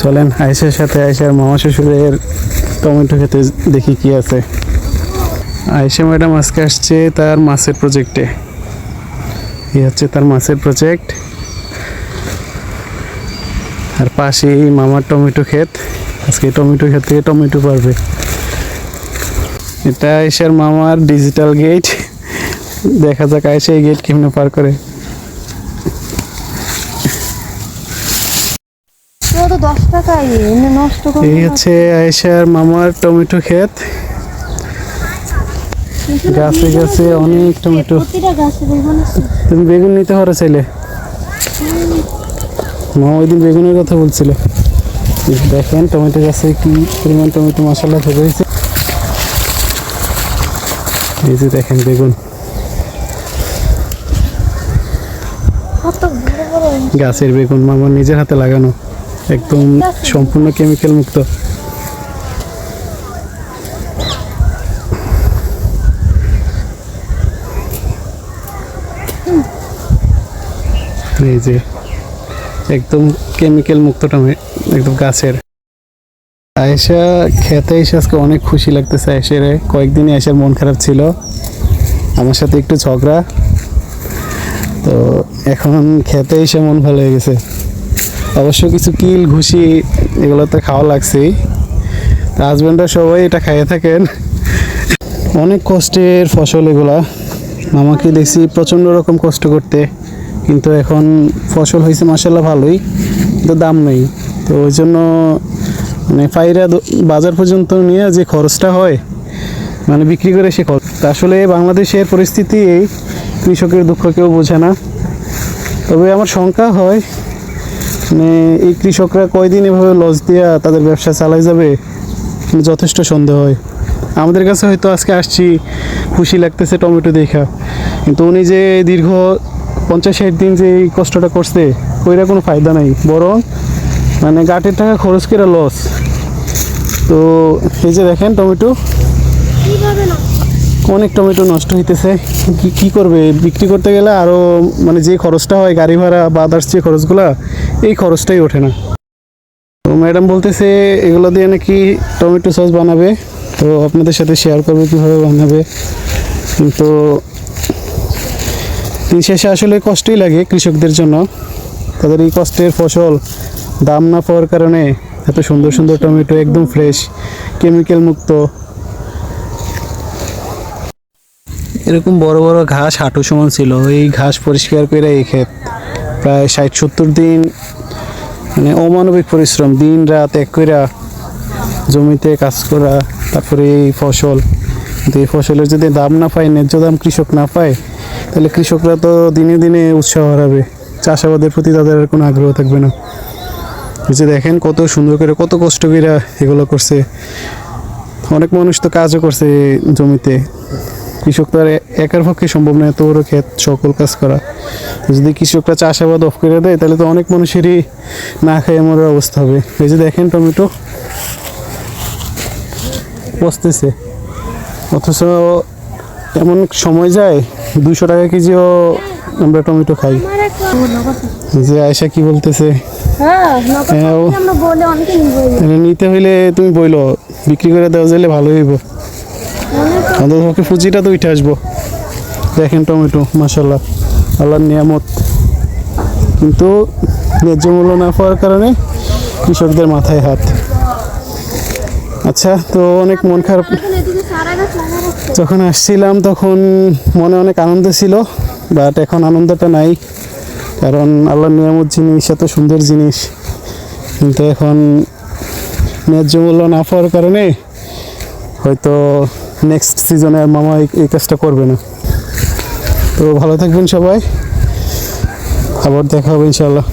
চলেন, আয়েশার সাথে আয়েশার মামা শ্বশুরের টমেটো খেতে দেখি কি আছে। আয়েশা ম্যাডাম আজকে আসছে তার মাছের প্রজেক্টে এই হচ্ছে তার মাছের প্রজেক্ট আর পাশেই মামার টমেটো ক্ষেত। আজকে টমেটো ক্ষেত থেকে টমেটো পারবে। এটা আয়েশার মামার ডিজিটাল গেট দেখা যাক আয়েশা এই গেট কেমনে পার করে তো তো দশ টাকাই এমনি নষ্ট করে এই হচ্ছে আয়েশার মামার টমেটো ক্ষেত। গাছে গাছে অনেক টমেটো। তুমি বেগুন নিতে পারো চাইলে। মা ওই দিন বেগুনের কথা বলছিল। দেখেন টমেটো গাছে কি পরিমাণ টমেটো মশলা ধরে হয়েছে এই যে দেখেন বেগুন। গাছের বেগুন মামার নিজের হাতে লাগানো। একদম সম্পূর্ণ কেমিক্যাল মুক্ত। এই যে, একদম কেমিক্যাল মুক্ত একদম গাছের। আয়েশা, খেতে এসে আজকে অনেক খুশি লাগতেছে আয়েশের। কয়েকদিনই আয়েশার মন খারাপ ছিল। আমার সাথে একটু ঝগড়া। তো এখন খেতে এসে মন ভালো হয়ে গেছে। অবশ্য কিছু কিল ঘুষি এগুলো তো খাওয়া লাগছেই তো হাজব্যান্ডরা সবাই এটা খাইয়ে থাকেন। অনেক কষ্টের ফসল এগুলা। মামাকে দেখছি প্রচণ্ড রকম কষ্ট করতে। কিন্তু এখন ফসল হয়েছে মাসাল্লাহ ভালোই, কিন্তু দাম নেই। তো ওই জন্য মানে পাইরা বাজার পর্যন্ত নিয়ে যে খরচটা হয় মানে বিক্রি করে সে খরচ। আসলে বাংলাদেশের পরিস্থিতি কৃষকের দুঃখ কেউ বোঝে না। তবে আমার শঙ্কা হয় মানে এই কৃষকরা কয়দিন এভাবে লস দিয়া তাদের ব্যবসা চালাই যাবে? যথেষ্ট সন্দেহ হয়। আমাদের কাছে হয়তো আজকে আসছি, খুশি লাগতেছে টমেটো দেখা। কিন্তু উনি যে দীর্ঘ পঞ্চাশ ষাট দিন যে এই কষ্টটা করছে ওইটা কোনো ফায়দা নাই। বরং মানে গাটের টাকা খরচ করে লস তো এই যে দেখেন টমেটো অনেক টমেটো নষ্ট হইতেছে। কি কি করবে? বিক্রি করতে গেলে আরও মানে যে খরচটা হয় গাড়ি ভাড়া বা আদার্স যে খরচগুলা, এই খরচটাই ওঠে না। তো ম্যাডাম বলতেছে, এগুলো দিয়ে নাকি টমেটো সস বানাবে। তো আপনাদের সাথে শেয়ার করবে কীভাবে বানাবে। তো দিন শেষে আসলে কষ্টই লাগে কৃষকদের জন্য। তাদের এই কষ্টের ফসল দাম না পাওয়ার কারণে এত সুন্দর সুন্দর টমেটো একদম ফ্রেশ কেমিক্যাল মুক্ত। এরকম বড় বড় ঘাস হাঁটু সমান ছিল। এই ঘাস পরিষ্কার করে এই ক্ষেত। প্রায় ষাট সত্তর দিন মানে অমানবিক পরিশ্রম, দিন রাত এক কইরা জমিতে কাজ করা, তারপরে এই ফসল। কিন্তু এই ফসলের যদি দাম না পায়, ন্যায্য দাম কৃষক না পায়, তাহলে কৃষকরা তো দিনে দিনে উৎসাহ হারাবে। চাষাবাদের প্রতি তাদের আর কোনো আগ্রহ থাকবে না। যে দেখেন কত সুন্দর করে, কত কষ্ট করে এগুলো করছে। অনেক মানুষ তো কাজও করছে জমিতে। কৃষক তো আর একার পক্ষে সম্ভব না এত বড় ক্ষেত সকল কাজ করা। যদি কৃষকরা চাষাবাদ অফ করে দেয় তাহলে তো অনেক মানুষেরই না খেয়ে মরার অবস্থা হবে। এই যে দেখেন টমেটো। পচতেছে অথচ এমন সময় যায় দুশো টাকা কেজিও আমরা টমেটো খাই। যে আয়সা কি বলতেছে? হ্যাঁ হ্যাঁ, নিতে হইলে তুমি বইলো বিক্রি করে দেওয়া যাইলে ভালো হইব। আমাদের পক্ষে ফুজিটা তো উঠে আসব। দেখেন টমেটো মাসাল্লাহ আল্লাহর নিয়ামত। কিন্তু ন্যায্য মূল্য না পাওয়ার কারণে কৃষকদের মাথায় হাত। আচ্ছা তো অনেক মন খারাপ যখন আসছিলাম তখন মনে অনেক আনন্দ ছিল বাট এখন আনন্দটা নাই। কারণ আল্লাহর নিয়ামত জিনিস, এত সুন্দর জিনিস। কিন্তু এখন ন্যায্য মূল্য না পাওয়ার কারণে হয়তো নেক্সট সিজনে আর মামা এই- কাজটা করবে না। তো ভালো থাকবেন সবাই। আবার দেখা হবে ইনশাল্লাহ